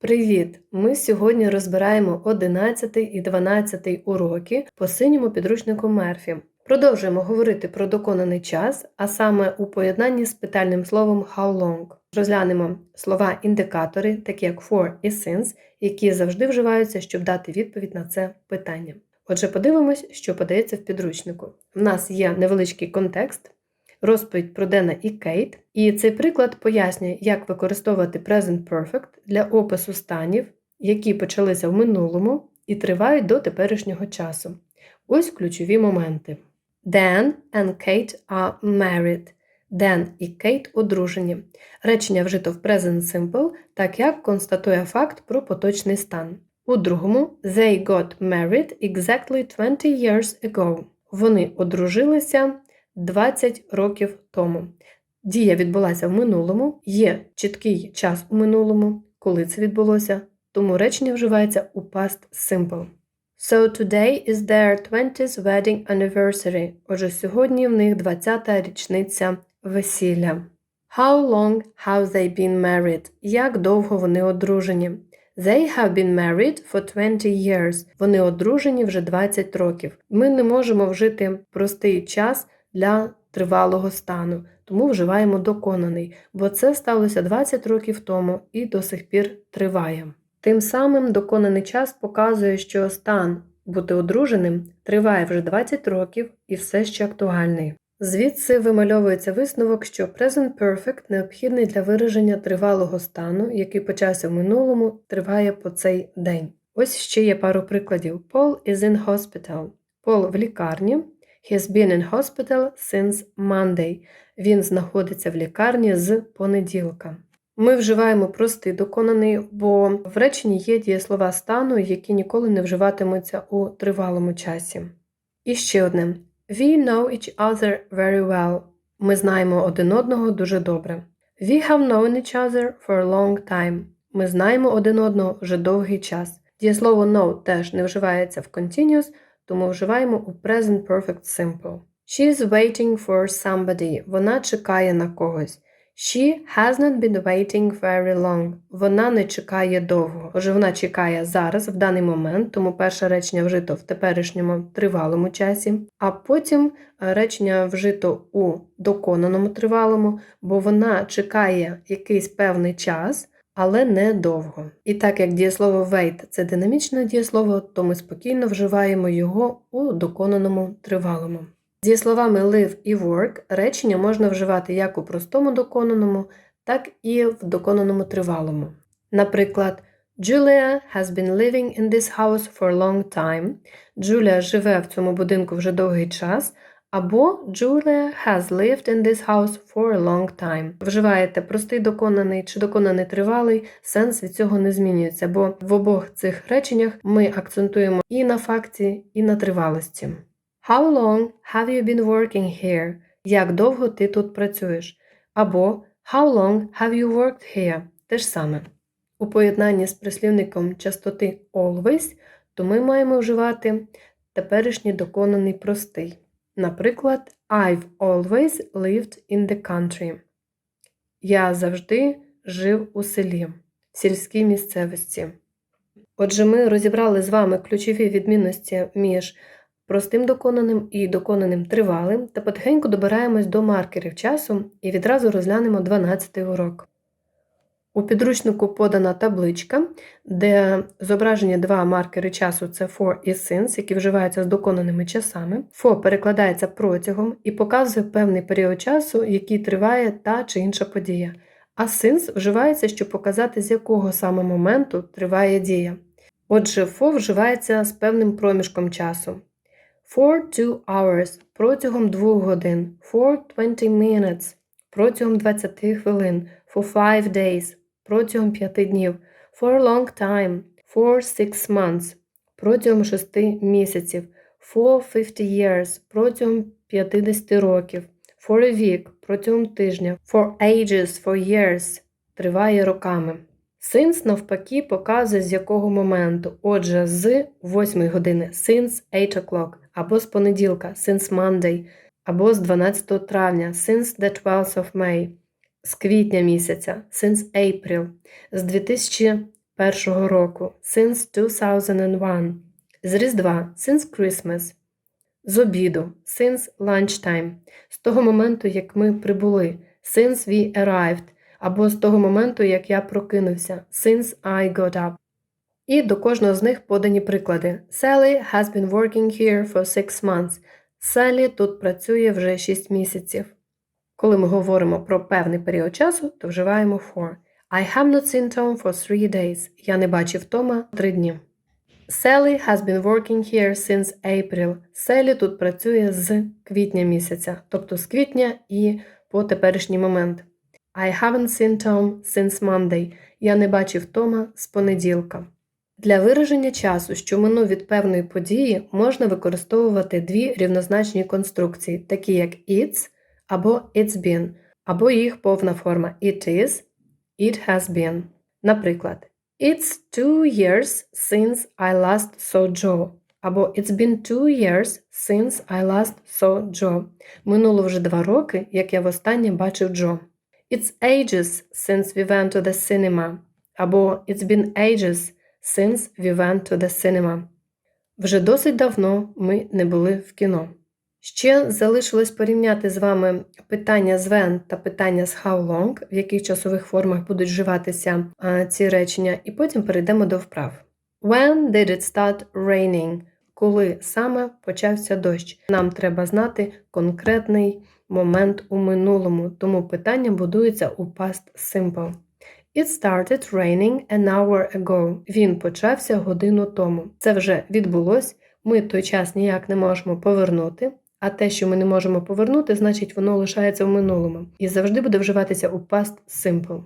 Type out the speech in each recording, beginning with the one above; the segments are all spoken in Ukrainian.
Привіт! Ми сьогодні розбираємо 11 і 12 уроки по синьому підручнику Мерфі. Продовжуємо говорити про доконаний час, а саме у поєднанні з питальним словом how long. Розглянемо слова індикатори, такі як for і since, які завжди вживаються, щоб дати відповідь на це питання. Отже, подивимось, що подається в підручнику. У нас є невеличкий контекст, розповідь про Дена і Кейт, і цей приклад пояснює, як використовувати Present Perfect для опису станів, які почалися в минулому і тривають до теперішнього часу. Ось ключові моменти. Dan and Kate are married. Ден і Кейт одружені. Речення вжито в Present Simple, так як констатує факт про поточний стан. У другому They got married exactly 20 years ago. Вони одружилися 20 років тому. Дія відбулася в минулому, є чіткий час у минулому, коли це відбулося, тому речення вживається у past simple. So today is their 20th wedding anniversary. Отже, сьогодні в них 20-та річниця весілля. How long have they been married? Як довго вони одружені? They have been married for 20 years. Вони одружені вже 20 років. Ми не можемо вжити простий час для тривалого стану, тому вживаємо доконаний, бо це сталося 20 років тому і до сих пір триває. Тим самим доконаний час показує, що стан бути одруженим триває вже 20 років і все ще актуальний. Звідси вимальовується висновок, що Present Perfect необхідний для вираження тривалого стану, який почався в минулому, триває по цей день. Ось ще є пару прикладів. Paul is in hospital. Пол в лікарні. He's been in hospital since Monday. Він знаходиться в лікарні з понеділка. Ми вживаємо простий доконаний, бо в реченні є дієслова стану, які ніколи не вживатимуться у тривалому часі. І ще одне. We know each other very well. Ми знаємо один одного дуже добре. We have known each other for a long time. Ми знаємо один одного вже довгий час. Дієслово know теж не вживається в continuous, тому вживаємо у Present Perfect Simple. She is waiting for somebody. Вона чекає на когось. She has not been waiting very long. Вона не чекає довго. Отже, вона чекає зараз, в даний момент, тому перше речення вжито в теперішньому тривалому часі, а потім речення вжито у доконаному тривалому, бо вона чекає якийсь певний час але не довго. І так як дієслово wait це динамічне дієслово, то ми спокійно вживаємо його у доконаному тривалому. Дієсловами live і work речення можна вживати як у простому доконаному, так і в доконаному тривалому. Наприклад, Julia has been living in this house for a long time. Джулія живе в цьому будинку вже довгий час. Або Julia has lived in this house for a long time. Вживаєте простий доконаний чи доконаний тривалий, сенс від цього не змінюється, бо в обох цих реченнях ми акцентуємо і на факті, і на тривалості. How long have you been working here? Як довго ти тут працюєш? Або How long have you worked here? Те ж саме. У поєднанні з прислівником частоти always, то ми маємо вживати теперішній доконаний простий. Наприклад, I've always lived in the country. Я завжди жив у селі, в сільській місцевості. Отже, ми розібрали з вами ключові відмінності між простим доконаним і доконаним тривалим та потихеньку добираємось до маркерів часу і відразу розглянемо 12 урок. У підручнику подана табличка, де зображені два маркери часу це for і since, які вживаються з доконаними часами. For перекладається протягом і показує певний період часу, який триває та чи інша подія. А since вживається, щоб показати, з якого саме моменту триває дія. Отже, for вживається з певним проміжком часу. For two hours протягом 2 годин, for 20 minutes протягом 20 хвилин, for five days протягом 5 днів, for a long time, for six months, протягом 6 місяців, for 50 years, протягом 50 років, for a week, протягом тижня, for ages, for years, триває роками. Since, навпаки, показує з якого моменту. Отже, з 8 години since 8 o'clock, або з понеділка since Monday, або з 12 травня since the 12th of May з квітня місяця, since April, з 2001 року. Since 2001. З Різдва. Since Christmas. З обіду. Since lunchtime. З того моменту, як ми прибули. Since we arrived. Або з того моменту, як я прокинувся. Since I got up. І до кожного з них подані приклади. Sally has been working here for six months. Селі тут працює вже 6 місяців. Коли ми говоримо про певний період часу, то вживаємо for. I have not seen Tom for three days. Я не бачив Тома три дні. Sally has been working here since April. Селі тут працює з квітня місяця, тобто з квітня і по теперішній момент. I haven't seen Tom since Monday. Я не бачив Тома з понеділка. Для вираження часу, що минув від певної події, можна використовувати дві рівнозначні конструкції, такі як it's або it's been, або їх повна форма it is, it has been. Наприклад, It's two years since I last saw Joe. Або It's been two years since I last saw Joe. Минуло вже два роки, як я востаннє бачив Джо. It's ages since we went to the cinema. Або It's been ages since we went to the cinema. Вже досить давно ми не були в кіно. Ще залишилось порівняти з вами питання з when та питання з how long, в яких часових формах будуть вживатися ці речення, і потім перейдемо до вправ. When did it start raining? Коли саме почався дощ? Нам треба знати конкретний момент у минулому, тому питання будується у past simple. It started raining an hour ago. Він почався годину тому. Це вже відбулось. Ми той час ніяк не можемо повернути. А те, що ми не можемо повернути, значить воно лишається в минулому і завжди буде вживатися у past simple.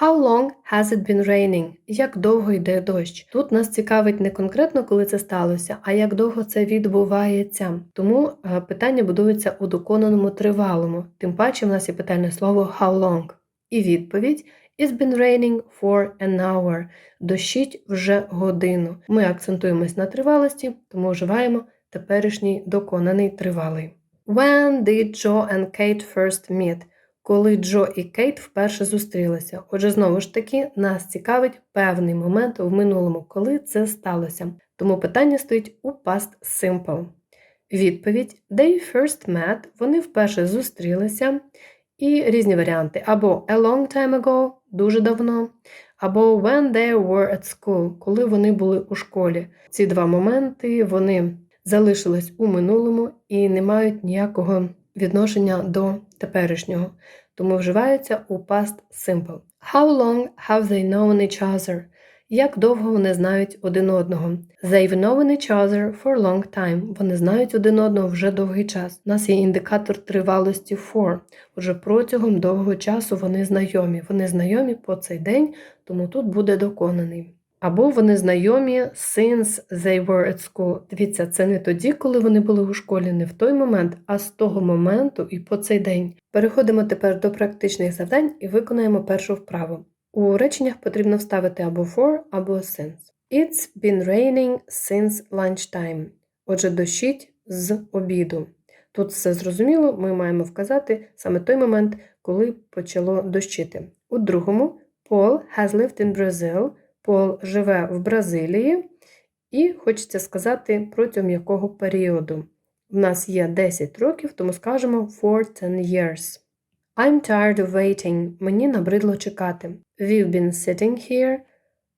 How long has it been raining? Як довго йде дощ? Тут нас цікавить не конкретно, коли це сталося, а як довго це відбувається. Тому е, питання будується у доконаному тривалому. Тим паче в нас є питальне слово how long. І відповідь It's been raining for an hour. Дощить вже годину. Ми акцентуємось на тривалості, тому вживаємо теперішній доконаний тривалий. When did Joe and Kate first meet? Коли Джо і Кейт вперше зустрілися. Отже, знову ж таки, нас цікавить певний момент в минулому, коли це сталося. Тому питання стоїть у past simple. Відповідь They first met, вони вперше зустрілися. І різні варіанти. Або a long time ago, дуже давно, або when they were at school, коли вони були у школі. Ці два моменти вони залишились у минулому і не мають ніякого відношення до теперішнього, тому вживаються у past simple. How long have they known each other? Як довго вони знають один одного? They've known each other for a long time. Вони знають один одного вже довгий час. У нас є індикатор тривалості for. Отже, протягом довгого часу вони знайомі. Вони знайомі по цей день, тому тут буде доконаний. Або вони знайомі since they were at school. Дивіться, це не тоді, коли вони були у школі, не в той момент, а з того моменту і по цей день. Переходимо тепер до практичних завдань і виконаємо першу вправу. У реченнях потрібно вставити або for, або since. It's been raining since lunchtime. Отже, дощить з обіду. Тут все зрозуміло, ми маємо вказати саме той момент, коли почало дощити. У другому, Paul has lived in Brazil. Пол живе в Бразилії, і хочеться сказати, протягом якого періоду. В нас є 10 років, тому скажемо for 10 years. I'm tired of waiting. Мені набридло чекати. We've been sitting here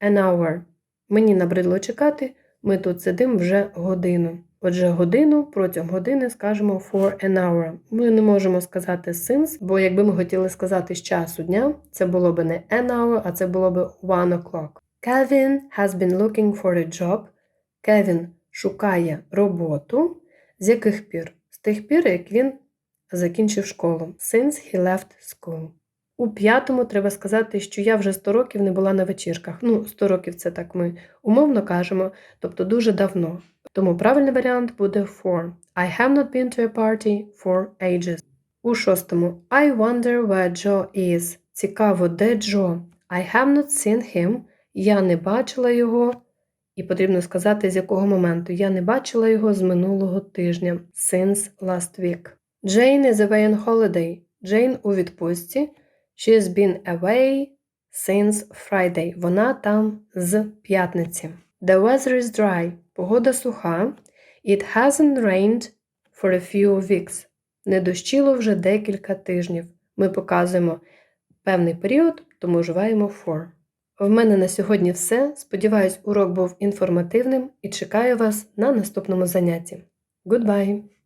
an hour. Мені набридло чекати. Ми тут сидимо вже годину. Отже, годину протягом години скажемо for an hour. Ми не можемо сказати since, бо якби ми хотіли сказати з часу дня, це було б не an hour, а це було б one o'clock. Kevin has been looking for a job. Кевін шукає роботу. З яких пір? З тих пір, як він закінчив школу. Since he left school. У п'ятому треба сказати, що я вже 100 років не була на вечірках. Ну, 100 років це так ми умовно кажемо, тобто дуже давно. Тому правильний варіант буде for. I have not been to a party for ages. У шостому I wonder where Joe is. Цікаво, де Джо? I have not seen him. Я не бачила його. І потрібно сказати, з якого моменту. Я не бачила його з минулого тижня. Since last week. Jane is away on holiday. Джейн у відпустці. She has been away since Friday. Вона там з п'ятниці. The weather is dry. Погода суха. It hasn't rained for a few weeks. Не дощило вже декілька тижнів. Ми показуємо певний період, тому вживаємо for. В мене на сьогодні все. Сподіваюсь, урок був інформативним і чекаю вас на наступному занятті. Goodbye!